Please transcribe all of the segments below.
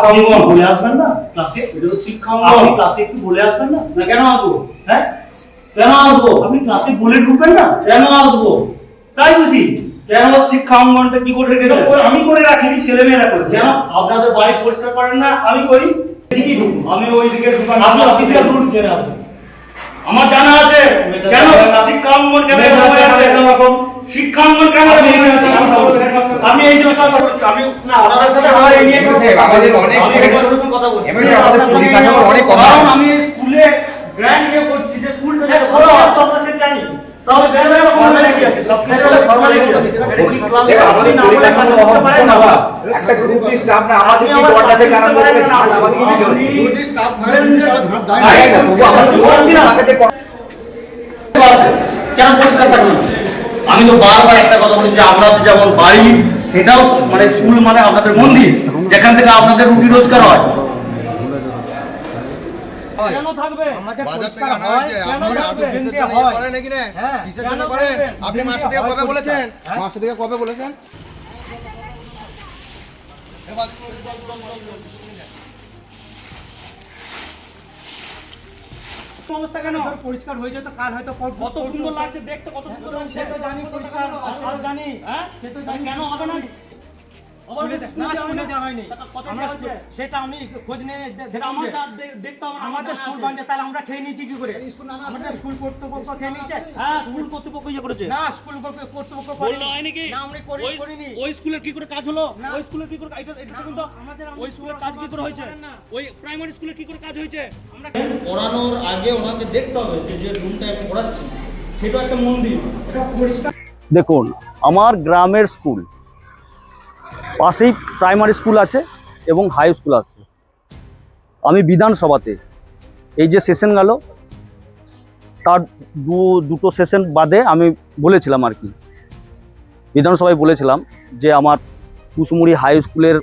তার জনক বলে। আসবেন না? ক্লাসে? শিক্ষা ক্লাসে একটু বলে আসবেন না? না কেন আসব? হ্যাঁ? কেন আসব? আপনি ক্লাসে বলে ঢুকবেন না? কেন আসব? তাই বুঝি? কেন শিক্ষা অঙ্গনটা কি করে রেখেছে আমি করে রাখিনি ছেলে মেয়েরা করছে কেন আপনাদের বাড়ি পরিষ্কার করেন না আমি করি এদিকেই ঢুকুন আমি ওইদিকে ঢুকান আপনি অফিসিয়াল রুলস জেনে আসবেন আমার জানা আছে কেন শিক্ষা অঙ্গন কেন এরকম। শিক্ষা অঙ্গন কেন? কথা। আমি এই কথা বলছি। আমি না ওনাদের সাথে আমার এই নিয়ে আমাদের অনেক কথা বলছি। আমাদের অনেক কম। আমি স্কুলে গ্র্যান্ড ইয়ে করছি যে কেন পরিষ্কার থাকবে আমি তো বারবার একটা কথা বলেছি যে আপনাদের যেমন বাড়ি সেটাও মানে স্কুল মানে আপনাদের মন্দির যেখান থেকে আপনাদের রুটি রোজগার হয়। কেন থাকবে? বাজার থেকে আনা হয়েছে। আপনি থাকবে? কিসের জন্য করেন নাকি না? হ্যাঁ, কিসের জন্য করেন? আপনি দিনকে থেকে কবে বলেছেন? হ্যাঁ? থেকে কবে বলেছেন? অবস্থা কেন? ধর পরিষ্কার হয়েছে তো কাল হয়তো কত কত সুন্দর লাগছে দেখতে কত সুন্দর লাগছে। সে তো জানি পরিষ্কার জানি। হ্যাঁ? সে তো জানি। কেন হবে না? সেটা আমি খোঁজ নিয়ে আমাদের স্কুল বান্ধে তাহলে আমরা খেয়ে নিয়েছি কি করে? আমাদের স্কুল কর্তৃপক্ষ খেয়ে নিয়েছে? হ্যাঁ স্কুল কর্তৃপক্ষ ইয়ে করেছে। না স্কুল কর্তৃপক্ষ বলল হয়নি কি? না আমরা ওই- করিনি। ওই স্কুলের কি করে কাজ হলো? ওই স্কুলের কি করে এটা এটা দেখুন আমাদের- ওই স্কুলের কাজ কি করে হয়েছে। ওই প্রাইমারি স্কুলের কি করে কাজ হয়েছে? আমরা পড়ানোর আগে ওনাকে দেখতে হবে যে যে রুমটা আমি পড়াচ্ছি সেটা একটা মন্দির। এটা পরিষ্কার দেখুন আমার গ্রামের স্কুল পাশেই প্রাইমারি স্কুল আছে এবং হাই স্কুল আছে। আমি বিধানসভাতে। এই যে সেশন গেল, তার দু, দুটো সেশন বাদে আমি বলেছিলাম আর কি। বিধানসভায় বলেছিলাম যে আমার কুসমুড়ি হাই স্কুলের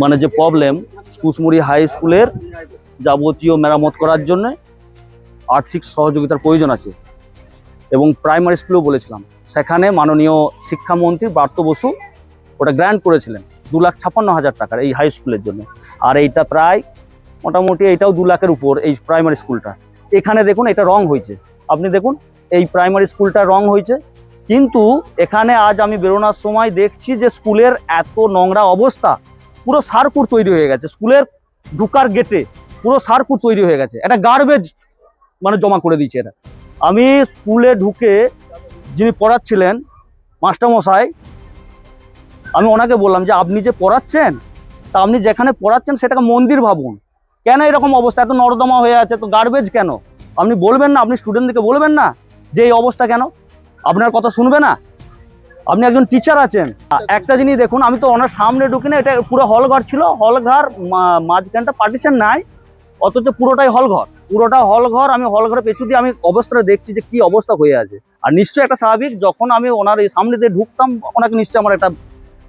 মানে যে প্রবলেম কুসমুড়ি হাই স্কুলের যাবতীয় মেরামত করার জন্য আর্থিক সহযোগিতার প্রয়োজন আছে। এবং প্রাইমারি স্কুলেও বলেছিলাম, সেখানে মাননীয় শিক্ষামন্ত্রী ব্রাত্য বসু ওটা গ্র্যান্ড করেছিলেন দু লাখ ছাপ্পান্ন হাজার টাকার এই হাই স্কুলের জন্য। আর এইটা প্রায় মোটামুটি এইটাও দু লাখের উপর এই প্রাইমারি স্কুলটা এখানে দেখুন এটা রং হয়েছে। আপনি দেখুন, এই প্রাইমারি স্কুলটা রং হয়েছে। কিন্তু এখানে আজ আমি বেরোনোর সময় দেখছি যে স্কুলের এত নোংরা অবস্থা, পুরো সার্কুট তৈরি হয়ে গেছে। স্কুলের ঢুকার গেটে পুরো সার্কুট তৈরি হয়ে গেছে। একটা গার্বেজ মানে জমা করে দিয়েছে এটা আমি স্কুলে ঢুকে যিনি পড়াচ্ছিলেন, মাস্টারমশাই আমি ওনাকে বললাম যে, আপনি যে পড়াচ্ছেন, তা আপনি যেখানে পড়াচ্ছেন সেটাকে মন্দির ভাবুন। কেন এরকম অবস্থা? এত নর্দমা হয়ে আছে তো গার্বেজ কেন? আপনি বলবেন না, আপনি স্টুডেন্টদেরকে বলবেন না যে, এই অবস্থা কেন? আপনার কথা শুনবে না? আপনি একজন টিচার আছেন। একটা জিনিস দেখুন, আমি তো ওনার সামনে ঢুকি না, এটা পুরো হল ঘর ছিল। হল ঘর মা- মাঝখানটা পার্টিশন নাই, অথচ পুরোটাই হল ঘর। পুরোটা হল ঘর, আমি হল ঘরে পেছু দিয়ে আমি অবস্থাটা দেখছি যে, কি অবস্থা হয়ে আছে। আর নিশ্চয়ই একটা স্বাভাবিক, যখন আমি ওনার এই সামনে দিয়ে ঢুকতাম, ওনাকে নিশ্চয়ই আমার একটা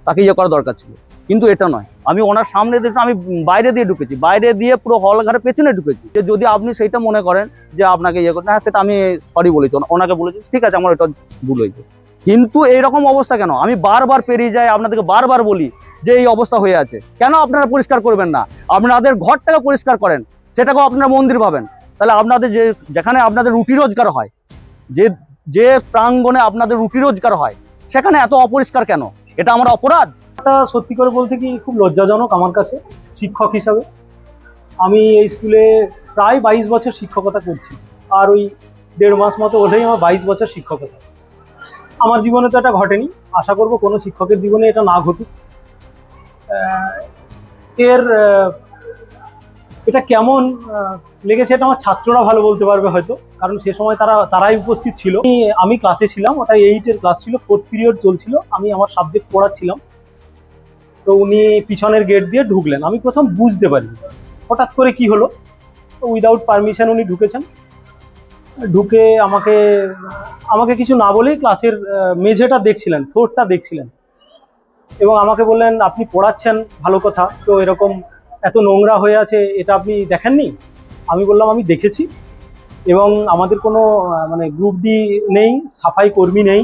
তাকে ইয়ে করা দরকার ছিল। কিন্তু এটা নয়। আমি ওনার সামনে দিয়ে আমি বাইরে দিয়ে ঢুকেছি। বাইরে দিয়ে পুরো হল ঘরের পেছনে ঢুকেছি। যে যদি আপনি সেইটা মনে করেন যে আপনাকে ইয়ে করতে হ্যাঁ সেটা আমি সরি বলেছি। ওনা- ওনাকে বলেছি, ঠিক আছে, আমার এটা ভুল হয়েছে। কিন্তু এইরকম অবস্থা কেন? আমি বারবার পেরিয়ে যাই, আপনাদেরকে বারবার বলি যে এই অবস্থা হয়ে আছে। কেন আপনারা পরিষ্কার করবেন না? আপনাদের ঘরটাকে পরিষ্কার করেন। সেটাকেও আপনারা মন্দির ভাবেন। তাহলে আপনাদের যে যেখানে আপনাদের রুটি রোজগার হয়, যে যে প্রাঙ্গণে আপনাদের রুটি রোজগার হয়, সেখানে এত অপরিষ্কার কেন? এটা আমার অপরাধ। এটা সত্যি করে বলতে কি খুব লজ্জাজনক আমার কাছে, শিক্ষক হিসাবে। আমি এই স্কুলে প্রায় বাইশ বছর শিক্ষকতা করছি, আর ওই দেড় মাস মতো হলেই আমার বাইশ বছর শিক্ষকতা। আমার জীবনে তো এটা ঘটেনি, আশা করব কোনো শিক্ষকের জীবনে এটা না ঘটুক। এর এটা কেমন লেগেছে এটা আমার ছাত্ররা ভালো বলতে পারবে হয়তো, কারণ সে সময় তারা, তারাই উপস্থিত ছিল। আমি- ক্লাসে ছিলাম ওটা এইটের ক্লাস ছিল ফোর্থ পিরিয়ড চলছিল, আমি আমার সাবজেক্ট পড়াচ্ছিলাম। তো উনি পিছনের গেট দিয়ে ঢুকলেন। আমি প্রথম বুঝতে পারি হঠাৎ করে কি হলো? উইদাউট পারমিশন উনি ঢুকেছেন। ঢুকে আমাকে আমাকে কিছু না বলেই ক্লাসের মেঝেটা দেখছিলেন ফ্লোরটা দেখছিলেন। এবং আমাকে বললেন, আপনি পড়াচ্ছেন, ভালো কথা। তো এরকম এত নোংরা হয়ে আছে, এটা আপনি দেখেননি? আমি বললাম, আমি দেখেছি। এবং আমাদের কোনো মানে গ্রুপ ডি নেই, সাফাই কর্মী নেই।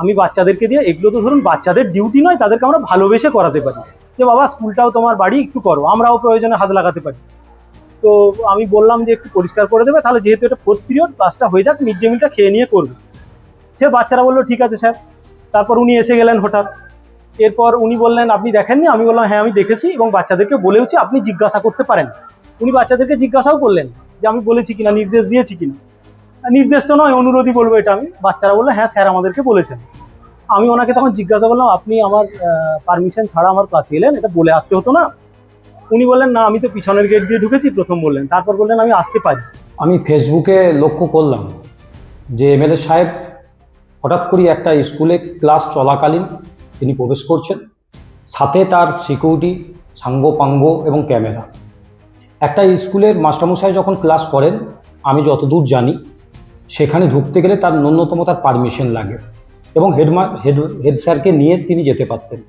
আমি বাচ্চাদেরকে দিয়ে, এগুলো তো ধরুন বাচ্চাদের ডিউটি নয়, তাদেরকে আমরা ভালোবেসে করাতে পারি। যে বাবা, স্কুলটাও তোমার বাড়ি, একটু করো, আমরাও প্রয়োজনে হাত লাগাতে পারি। তো আমি বললাম যে, একটু পরিষ্কার করে দেবে, তাহলে যেহেতু এটা ফোর্থ পিরিয়ড ক্লাসটা হয়ে যাক মিড ডে মিলটা খেয়ে নিয়ে করবে। সে বাচ্চারা বলল, ঠিক আছে স্যার তারপর উনি এসে গেলেন হঠাৎ। এরপর উনি বললেন, আপনি দেখেননি? আমি বললাম হ্যাঁ আমি দেখেছি এবং বাচ্চাদেরকে বলেওছি আপনি জিজ্ঞাসা করতে পারেন। উনি বাচ্চাদেরকে জিজ্ঞাসাও করলেন যে, আমি বলেছি কিনা, নির্দেশ দিয়েছি কিনা? নির্দেশ তো নয়, অনুরোধই বলব এটা আমি। বাচ্চারা বলল হ্যাঁ স্যার আমাদেরকে বলেছেন। আমি ওনাকে তখন জিজ্ঞাসা করলাম, আপনি আমার পারমিশন ছাড়া আমার ক্লাসে এলেন? এটা বলে আসতে হতো না? উনি বললেন, না, আমি তো পিছনের গেট দিয়ে ঢুকেছি, প্রথম বললেন। তারপর বললেন, আমি আসতে পারি। আমি ফেসবুকে লক্ষ্য করলাম যে এমএলএ সাহেব হঠাৎ করে একটা স্কুলে ক্লাস চলাকালীন তিনি প্রবেশ করছেন। সাথে তার সিকিউরিটি সাঙ্গ পাঙ্গ এবং ক্যামেরা। একটা স্কুলের মাস্টারমশাই যখন ক্লাস করেন, আমি যতদূর জানি, সেখানে ঢুকতে গেলে তার ন্যূনতম তার পারমিশন লাগে এবং হেডমা হেড হেড স্যারকে নিয়ে তিনি যেতে পারতেন।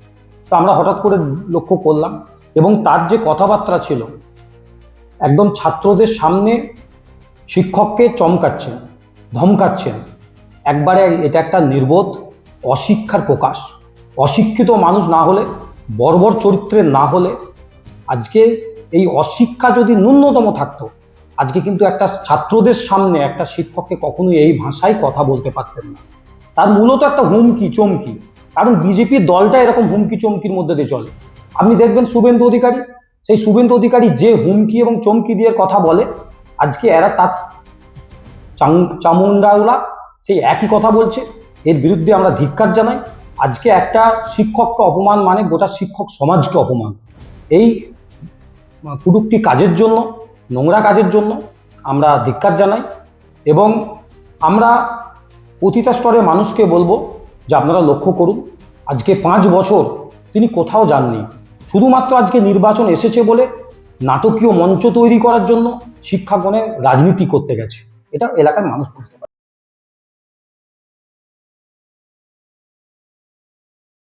তো আমরা হঠাৎ করে লক্ষ্য করলাম এবং তার যে কথাবার্তা ছিল, একদম ছাত্রদের সামনে শিক্ষককে চমকাচ্ছেন, ধমকাচ্ছেন। একবারে এটা একটা নির্বোধ, অশিক্ষার প্রকাশ। অশিক্ষিত মানুষ না হলে, বর্বর চরিত্রের না হলে, আজকে এই অশিক্ষা যদি ন্যূনতম থাকতো, আজকে কিন্তু একটা ছাত্রদের সামনে একটা শিক্ষককে কখনোই এই ভাষায় কথা বলতে পারতেন না। তার মূলত একটা হুমকি, চমকি। কারণ বিজেপির দলটা এরকম হুমকি, চমকির মধ্যে দিয়ে চলে। আপনি দেখবেন শুভেন্দু অধিকারী, সেই শুভেন্দু অধিকারী যে হুমকি এবং চমকি দিয়ে কথা বলে, আজকে এরা তার চামুন্ডাওলা সেই একই কথা বলছে। এর বিরুদ্ধে আমরা ধিক্কার জানাই। আজকে একটা শিক্ষককে অপমান মানে গোটা শিক্ষক সমাজকে অপমান। এই কুটুকটি কাজের জন্য, নোংরা কাজের জন্য আমরা ধিক্কার জানাই এবং আমরা প্রতিটা স্তরে মানুষকে বলব যে আপনারা লক্ষ্য করুন, আজকে পাঁচ বছর তিনি কোথাও যাননি। শুধুমাত্র আজকে নির্বাচন এসেছে বলে নাটকীয় মঞ্চ তৈরি করার জন্য শিক্ষাগণে রাজনীতি করতে গেছে। এটা এলাকার মানুষ বুঝতে পারে